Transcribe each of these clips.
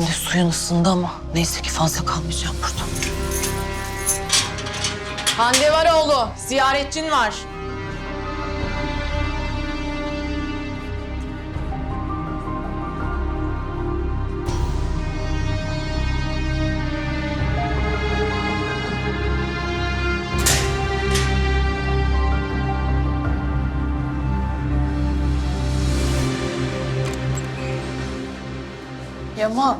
suyun ısındı ama neyse ki fazla kalmayacağım burada. Hande Varoğlu, ziyaretçin var. Yaman.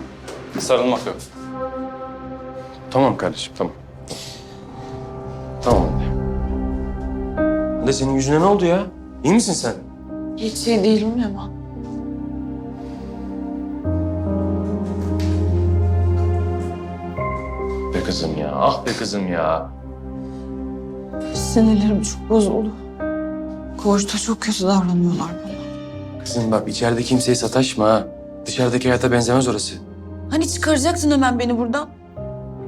Sarılmak yok. Tamam kardeşim, tamam. Tamam hadi. Hande senin yüzüne ne oldu ya? İyi misin sen? Hiç iyi değilim Yaman. Be kızım ya, ah be kızım ya. Sinirlerim çok bozuldu. Koğuşta çok kötü davranıyorlar bana. Kızım bak içeride kimseye sataşma ha. Dışarıdaki hayata benzemez orası. Hani çıkaracaksın hemen beni buradan?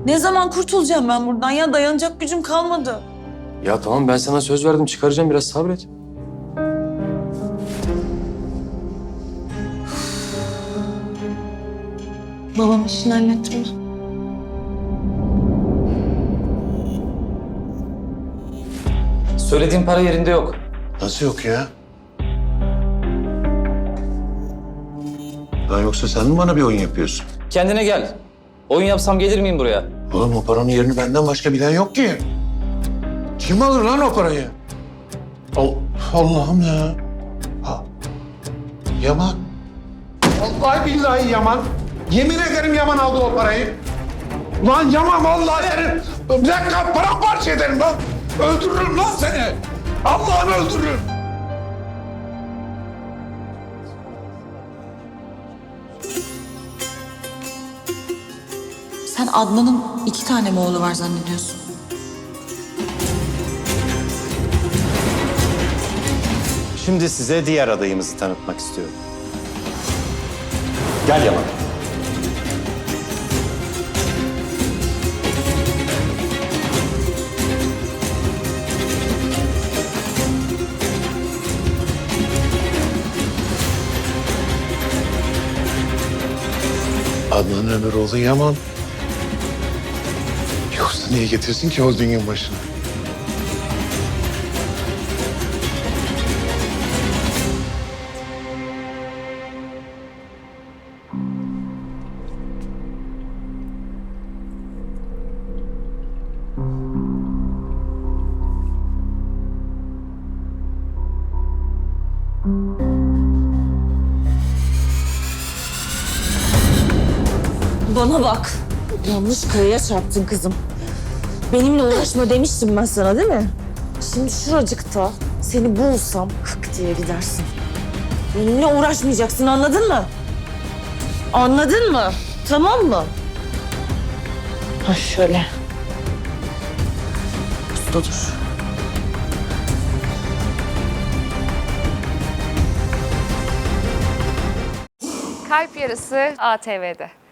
Ne zaman kurtulacağım ben buradan ya? Dayanacak gücüm kalmadı. Ya tamam ben sana söz verdim çıkaracağım biraz sabret. Babam işini halletti mi? Söylediğim para yerinde yok. Nasıl yok ya? Lan yoksa sen mi bana bir oyun yapıyorsun? Kendine gel. Oyun yapsam gelir miyim buraya? Oğlum o paranın yerini benden başka bilen yok ki. Kim alır lan o parayı? Al- Allah'ım ya. Ha. Yaman. Vallahi billahi Yaman. Yemin ederim Yaman aldı o parayı. Lan Yaman vallahi senin. Bir dakika paramparça ederim lan. Öldürürüm lan seni. Allah'ım öldürürüm. Sen Adnan'ın iki tane mi oğlu var zannediyorsun? Şimdi size diğer adayımızı tanıtmak istiyorum. Gel Yaman. Adnan Ömeroğlu Yaman. Yoksa niye getirsin ki holdingin başına? Bana bak. Yanlış kayaya çarptın kızım. Benimle uğraşma demiştim ben sana değil mi? Şimdi şuracıkta seni bulsam hık diye gidersin. Benimle uğraşmayacaksın anladın mı? Anladın mı? Tamam mı? Ha şöyle. Usta dur. Kalp Yarısı ATV'de.